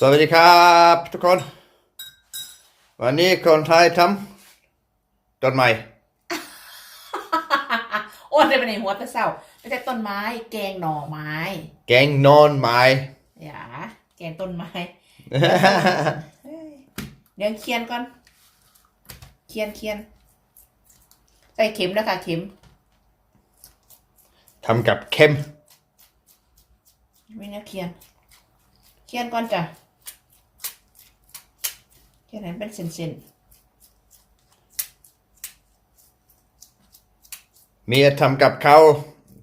สวัสดีครับทุกคน วันนี้คนไทยทำต้นไม้ โอ้ยเป็นในหัวแต่เศร้าไม่ใช่ต้นไม้ แกงหน่อไม้ แกงนอนไม้ อย่า แกงต้นไม้เฮ้ยเดี๋ยวเคียนก่อน เคียนเคียนใส่เข็มนะคะเข็มทำกับเค็มไม่นะเคียนเคียนก่อนจ้ะ เคียนให้เป็นเส้นเมียทำกับข้าว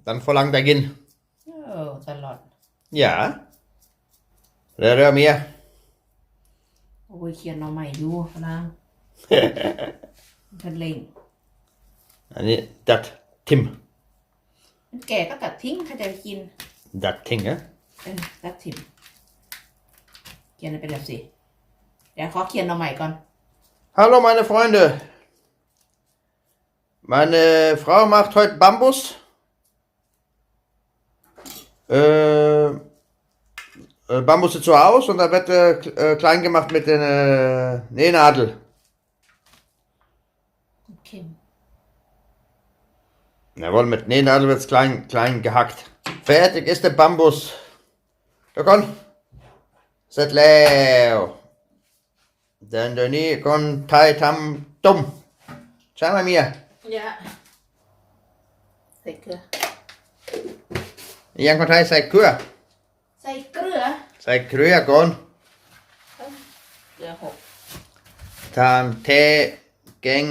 ตอนฝรั่งจะกินๆ เออตลอด อย่าเรื่อยๆเมีย โอ้ยเคียนหน่อไม้อยู่นะทันเล่งอันนี้ดัดทิมมันแก่ก็ตัดทิ้งใครจะไปกินดัดทิ้งอะเออตัดทิ้งเขียนให้เป็นแบบสิ เดี๋ยวขอเขียนหน่อใหม่ก่อน Hallo meine Freunde. Meine Frau macht heute Bambus. Äh, äh, Bambus sieht so aus und da wird äh, k- äh, klein gemacht mit der äh, Nähnadel. เข้ม Jawohl, mit Nähnadel wird es klein, klein gehackt. Fertig ist der Bambus. Da komm. Set leo. Den der nie kon tai tam dum. Schau mal mir. ยะใส่เกลือ ยังคนไทยใส่เกลือ ใส่เกลือ ใส่เกลือก่อนเกลือหกทานเทแกง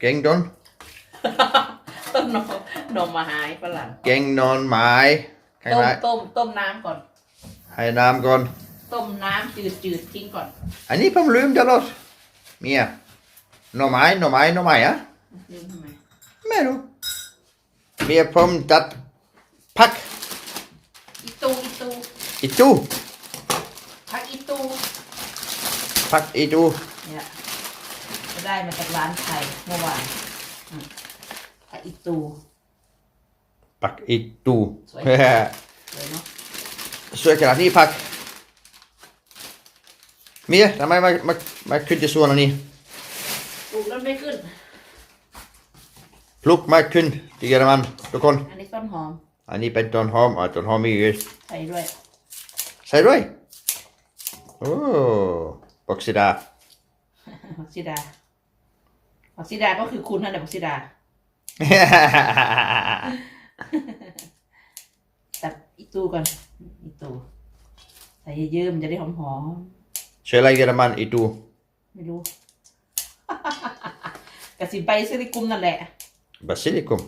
แกงดอนต้มหน่อหน่อไม้ฝรั่งแกงนอนไม้ข้างต้มในต้มต้มน้ำก่อนให้น้ำก่อน ต้มน้ำจืดจืดๆทิ้งก่อน อันนี้ผมลืมตลอดเมียหน่อไม้หน่อไม้หน่อไม้อะลืมทำไมไม่รู้เมียผมจัดพักอีตูอีตูอีตูพักอีตูพักอีตูเนี่ยจะได้มาจากร้านไทยเมื่อวานอืมพักอีตูพักอีตูสวยเลยเนาะสวยขนาดนี้พัก เมียทำไมมามามาขึ้นที่สวนอันนี้ปลูกแล้วไม่ขึ้น ปลุกมาขึ้นที่เยอรมันทุกคน อันนี้ต้นหอม อันนี้เป็นต้นหอมอะต้นหอมมีอยู่ใส่ด้วย ใส่ด้วย โอ้บักซิดาบักซิดาบักซิดาก็คือคุณนั่นแหละบักซิดาตัดอีตูก่อนอีตูใส่เยอะๆมันจะได้หอมใช่ไรเยอรมันอีตูๆ ไม่รู้กระสิไปซิลิกุมนั่นแหละ Basilikum.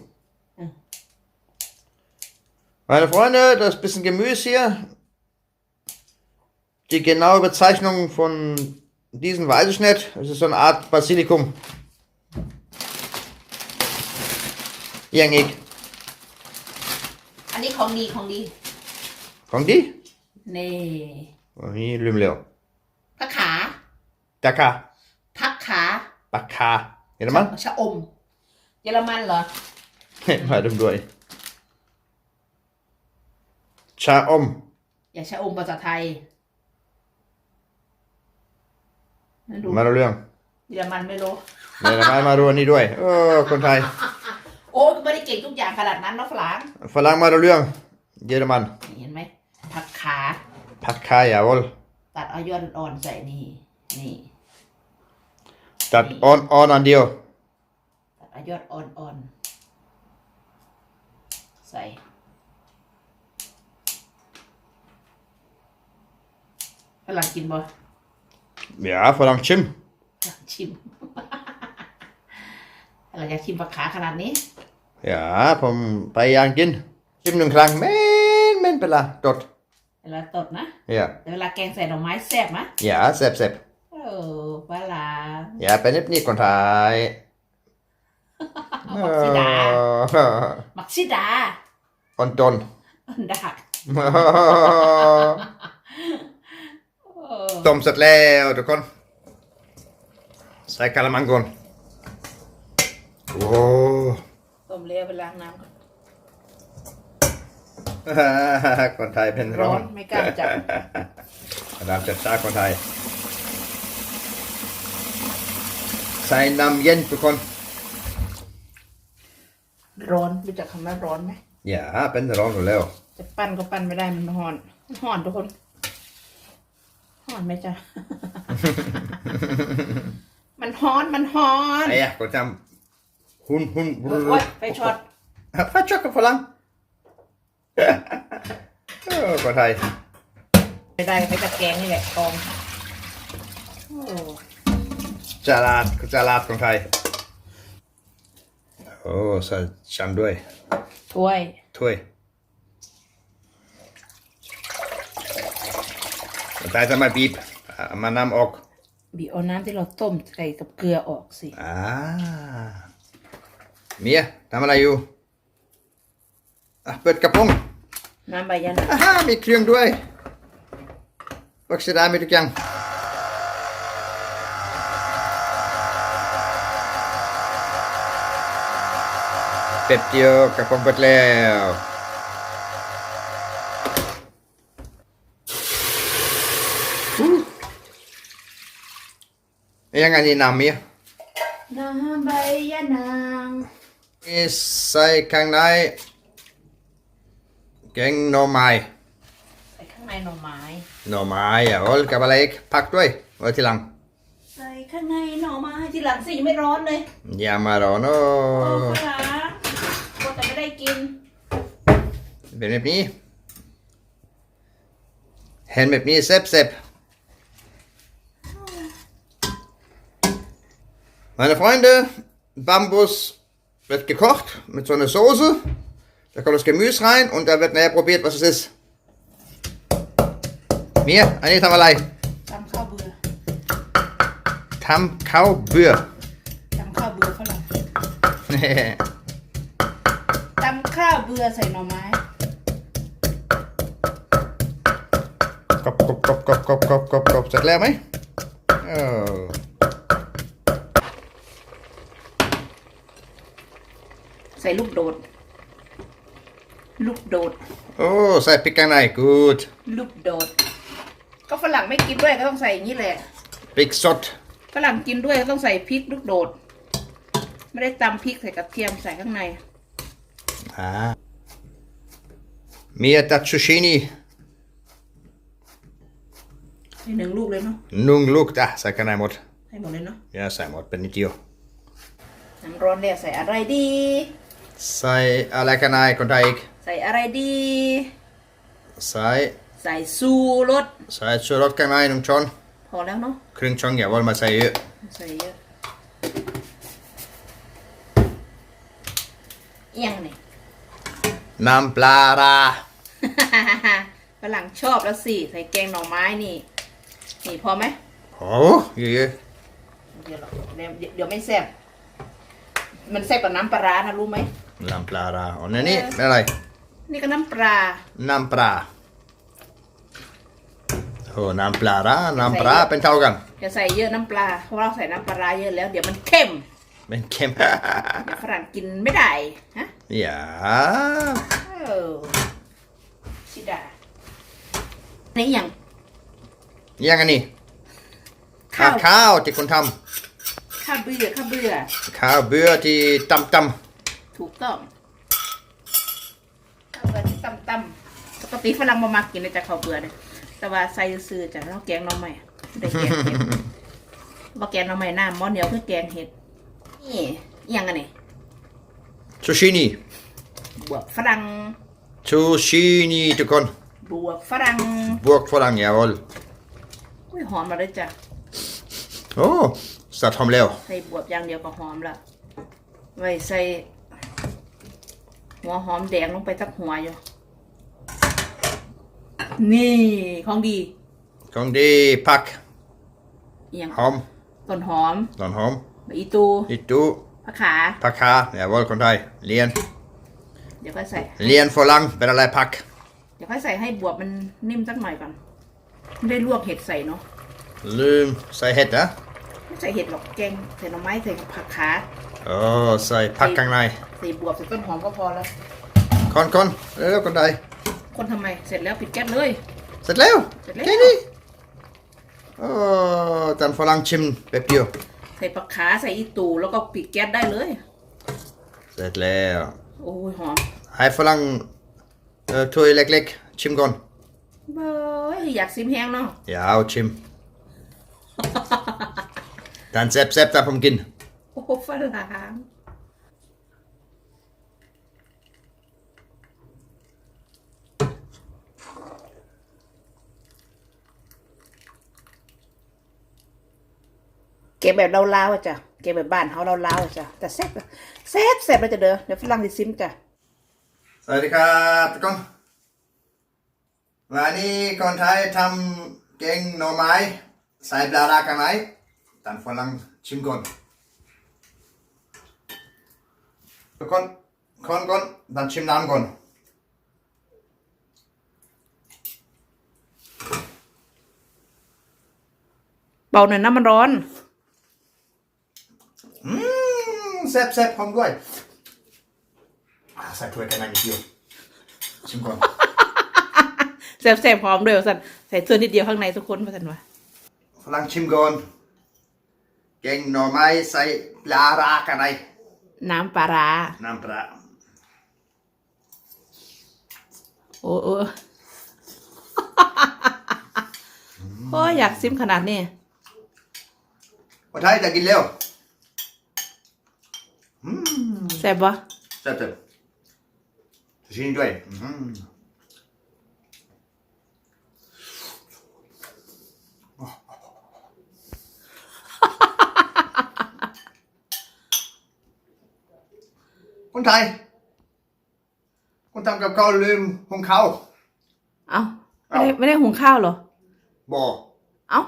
Ja. Meine Freunde, das ist ein bisschen Gemüse hier. Die genaue Bezeichnung von diesen weiß ich nicht. Es ist so eine Art Basilikum. ยังอีกอันนี้ของดีของดีของดีนี่โอ้ยลืมเร็ว ผักขาตะคาผักขาปักคาเห็นไหมยชะอม เยอรมันเหรอมาดูด้วยชาอมอย่าชะอมภาษาไทยนั่นดูมาดูเรื่องเยอรมันไม่รู้เดี๋ยวมามาดูอันนี้ด้วยเออคนไทยโอ้ยไม่ได้เก่งทุกอย่างขนาดนั้นเนาะฝรั่งฝรั่งมาดูเรื่องเยอรมันเห็นไหมผักขาผักคายาวล ตัดเอายอดอ่อนๆใส่นี่ นี่ ตัดออนออนอันเดียว ตัดเอายอดอ่อนๆใส่ฝรั่งกินบ่ Ja, ฝรั่งชิมฝรั่งชิมเราอยากชิมผักขาขนาดนี้ Ja, ผมไปยางกิน ชิมหนึ่งครั้งเม่นเม่นไปละตด เวลาตดนะ Ja, แต่เวลาแกงใส่ดอกไม้แซ่บนะ ja, เซ็บเซ็บเออฝรั่ง Ja, เป็นนิดนี่คนไทยมักซิดา มักซิดาออนตนดักเออต้มเสร็จแล้วทุกคน ใส่กะละมังก่อนโอ้ ต้มเลี้ยวไปล้างน้ำก่อน คนไทยเป็นร้ร้ออนนไม่กล้าจับระดับจัดจ้าคนไทย ใส่น้ำเย็นทุกคน ร้อนรู้จักคำว่าร้อนไหมอย่าเป็นร้อนอยู่แล้ว จะปั้นก็ปั้นไม่ได้มันห่อนมันห่อนทุกคนห่อนไหมจ๊ะมันฮ้อนมันฮ้อนไอ้ยะก็จำหุ่นหุ่นโอ๊ยไปช็อตไปช็อตกับฝรั่งเออ คนไทยไม่ได้ไปตะแกรงนี่แหละกองโอ้จาลาดจาลาดคนไทย โอ้ใส่ชามด้วย ถ้วย ถ้วยคนไทยจะมาบีบอ่ามานำออก บีบเอาน้ำที่เราต้มใส่กับเกลือออกสิอ่าเมียทำอะไรอยู่อะเปิดกระโปรง น้ำใบยะนางอ่าฮะมีเครื่องด้วยวักษดามีทุกอย่างเป็ดเดียวกระโปรงเปิดแล้วอู้ยังไงนี่น้ำเมียน้ำใบยะนางนี่ใส่ข้างใน แกงหน่อไม้ใส่ข้างในหน่อไม้ หน่อไม้อะโอ้กับอะไรอีกผักด้วยไว้ทีหลังใส่ข้างในหน่อไม้ทีหลังสิไม่ร้อนเลยอย่ามารอโนโอ้ค่ะก็แต่ไม่ได้กิน เป็นแบบนี้ เห็นแบบนี้เซ็บเซ็บ Meine Freunde, Bambus wird gekocht mit so einer Soße. Da kommt das Gemüse rein und da wird nachher probiert, was es ist. Mir, Anita Malai. ตำข้าวเบื่อ Tam Kau Bür. ตำข้าวเบื่อฝรั่งตำข้าวเบื่อใส่หน่อไม้ กรอบกรอบกรอบกรอบกรอบกรอบกรอบกรอบเสร็จแล้วไหมเออใส่ลูกโดด ลูกโดด โอ้ใส่พริกข้างใน good ลูกโดด ก็ฝรั่งไม่กินด้วยก็ต้องใส่อย่างนี้แหละ พริกสดฝรั่งกินด้วยก็ต้องใส่พริกลูกโดด ไม่ได้ตำพริกใส่กระเทียมใส่ข้างใน อ่ามีตัดซูชินีใส่หนึ่งลูกเลยเนาะนุ่งลูกจ้ะใส่ข้างในหมดใส่หมดเลยเนาะอย่าใส่หมดเป็นนิดเดียว น้ำร้อนเนี่ยใส่อะไรดี ใส่อะไรข้างในคนไทยอีก ใส่อะไรดี ใส่ใส่ซูรสใส่ชูรสข้างในหนึ่งช้อนพอแล้วเนาะครึ่งช้อนอย่าว่ามาใส่เยอะใส่เยอะเอียงนี่น้ำปลาร้าฝรั่งชอบแล้วสิใส่แกงหน่อไม้นี่ นี่พอไหมโอ้เยอะเดี๋ยวหรอกเดี๋ยวเดี๋ยวไม่แซ่บมันแซ่บกว่าน้ำปลาร้านะรู้ไหมๆน้ำปลาร้าอ๋อนี่นี่อะไร นี่ก็น้ำปลา น้ำปลาโอ้น้ำปลาร้าน้ำปลาเป็นเท่ากันจะใส่เยอะน้ำปลาเพราะเราใส่น้ำปลาร้าเยอะแล้ว เดี๋ยวมันเข้มเป็นเค็มเดี๋ยวฝรั่งกินไม่ได้ฮะอย่าเออชิดานี่อย่างยังไงนี่ข้าวข้าวที่คนทข้าวเบื่อข้าวเบื่อำข้าวเบื่อที่ตำตถูกต้องข้าวเบื่อที่ ตำตำปกติฝรั่งมามากินเลยแต่ข้าวเบื่อเลยแต่ว่าใส่ซื้อๆจากเราแกงหน้องใหม่ได้แกงเห็ดว่าแกงหน้องใหม่น้ำหม้อเหนียวคือแกงเห็ดนี่อหยังอันนี้ำซูชินีบวกฝรั่งซูชินีทุกคนบวกฝรั่งบวกฝรั่งอย่าวอลอุ้ยหอมมาเลยจ้ะโอ้สัตว์ทอมเร็วใส่บวบอย่างเดียวก็หอมละไว้ใส่หัวหอมแดงลงไปสักหัวอยู่ นี่ ของดี ของดีผักอหย่างหอมต้นหอมต้นหอมใบอีตูอิตุผักขา ผักคาอย่าวอลคนไทยเรียนเดี๋ยวค่อยใส่ เรียนฝรั่งเป็นอะไรผัก เดี๋ยวค่อยใส่ให้บวบมันนิ่มสักหน่อยก่อนไม่ได้ลวกเห็ดใส่เนาะลืมใส่เห็ดนะไม่ใส่เห็ดหรอกแกงใส่หน่อไม้ใส่ผักขาโอ้ใส่ผักข้างในใส่บวบใส่ต้นหอมก็พอแล้วคนคนเร็วๆคนไทย คนทำไม เสร็จแล้วปิดแก๊สเลย เสร็จแล้วเสร็จแล้ว แค่นี้โอ้จันฝรั่งชิมแป๊บเดียว ใส่ปลาขาใส่อีตูแล้วก็ปิดแก๊สได้เลย เสร็จแล้วโอ้ยหอมให้ฝรั่งเอ่อถ้วยเล็กๆ ชิมก่อนเบ้ยอยากซิมแห้งเนาะอย่าเอาชิมดันแซ่บๆตามผมกิน โอ้ฝรั่ง ก็บแบบเราลาวๆอะจ้ะเก็บแบบบ้านเขาเราลาวๆอะจ้ะแต่แซ่บอะแซ่บแซ่บเลยจะเด้อเดี๋ยวฝรั่งจะซิมจ้ะสวัสดีครับทุกคนวันนี้คนไทยทำแกงหน่อไม้ใส่ปลาร้ากันไหมตันฝรั่งชิมก่อนทุกคนคนก่อนตันชิมน้ำก่อนเบาหน่อยน้ำมันร้อน อืม แซ่บแซ่บหอมด้วยอ่าใส่ถ้วยกันหน่อยนิดเดียวชิมก่อนแซ่บๆพร้อมด้วยว่าสันใส่เสื้อนิดเดียวข้างในทุกคนว่าสันวะฝรั่งชิมก่อนแกงหน่อไม้ใส่ปลาร้ากันไหมน้ำปลาร้าน้ำปลาโอ้โอ้โอ้ยอยากซิมขนาดนี้คนไทยจะกินเร็วอืม แซ่บปะแซ่บแซ่บชิมด้วยอืมคนไทย คนทำกับข้าวลืมของเขา เอ้าไม่เอ้าได้ไม่ได้หุงข้าวเหรอ บอก เอ้า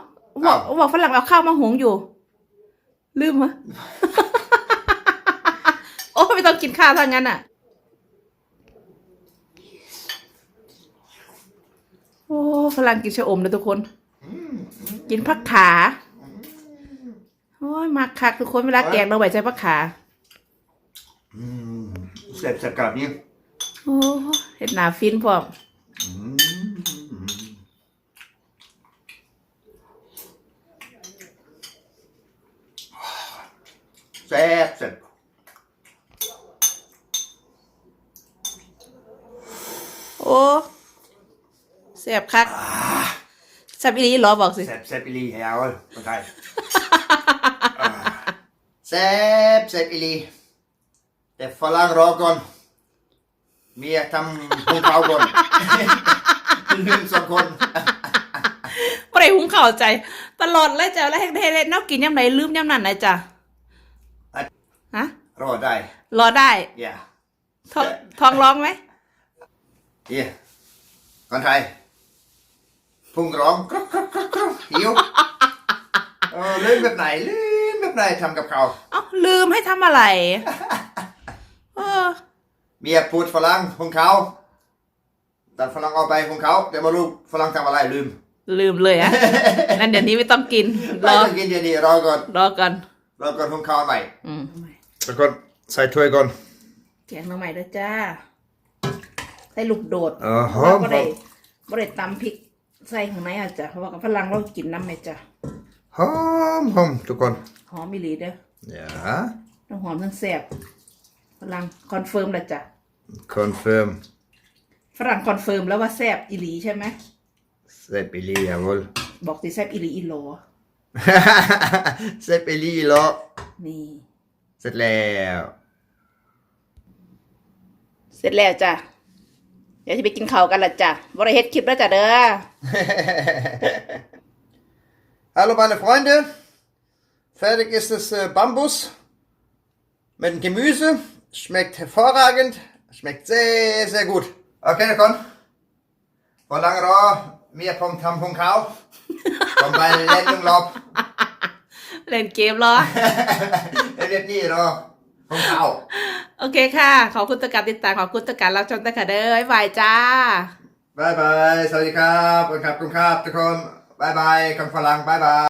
บอกเอ้าบอกฝรั่งเอาข้าวมาหุงอยู่ ลืมมะโอ้ ไม่ต้องกินข้าวทางนั้นอะ โอ้ฝรั่งกินชะอมเลยทุกคน กินผักขา โอ้ยมักคักทุกคนเวลาแกงเราใบใจผักขาอืมแซ่บแซ่บกับนี้โอ้เห็ดหนาฟินพร้อม แซ่บแซ่บ โอ้แซ่บคักแซ่บอีหลีเหรอบอกสิแซ่บแซ่บอีหลีให้เอาเลยคนไทยอ่าแซ่บแซ่บอีหลีแต่ฝรั่งรอก่อน เมียทำหุงข้าวก่อนลืมสองคนบ่ได้หุงข้าวใจ ตลอดเลยจ้ะแล้วเฮ็ดเฮ็ดนอกกินยามไหนลืมยามนั้นนะจ้ะฮะรอได้ รอได้อย่าท้องท้องร้องไหม เย่คนไทยพุ่งร้องกรุบกรุบกรุบกรุบหิวเออลืมแบบไหนลืมแบบไหนทำกับข้าวเอ้าลืมให้ทำอะไร เออ เมียพูดฝรั่งหุงข้าวตัดฝรั่งออกไปหุงข้าวแต่ไม่รู้ฝรั่งทำอะไรลืมลืมเลยอะนั่นเดี๋ยวนี้ไม่ต้องกิน รไม่อ ต้องกินเดี๋ยวนี้รอก่อนรอก่อนรอก่อนหุงข้าวใหม่อืมแล้วก็ใส่ถ้วยก่อนแกงหน้ำใหม่ด้วยจ้าใส่ลูกโดดเออหอเรามก็ได้บ่ได้ตำพริกใส่ข้างในอะจ้ะเพราะว่ากับฝรั่งเรากินน้ำไหมจ้ะหอมหอมทุกคนหอมอีหลีเด้ออย่าทั้งหอมทั้งแซ่บฝรั่งคอนเฟิร์มแล้วจ้ะคอนเฟิร์มฝรั่งคอนเฟิร์มแล้วว่าแซ่บอีหลีใช่ไหมเซปอีลีอะวล บอกสิแซ่บอีหลีอีโหลเซปอีลีเหรอนี่ เสร็จแล้ว เสร็จแล้วจ้ะเดี๋ยวจะไปกินข้าวกันละจ้ะบริเฮ็ดคลิปแล้วจ้ะเด้อ Hallo meine Freunde, fertig ist das äh, Bambus mit dem Gemüse. Schmeckt hervorragend, schmeckt sehr, sehr gut. Okay, ทุกคนพอลังรอเมียผมทำพุงเขาผมไปเล่นหนึ่งรอบเล่นเกมรอเล่นนี่รอ พุงเขาโอเคค่ะ ขอบคุณตะการติดตามขอบคุณตะการรับชมตะการเด้อบ๊ายบายจ้าบายบาย สวัสดีครับขอบคุณครับขอบคุณครับทุกคนบายบายคนฝรั่งบายบาย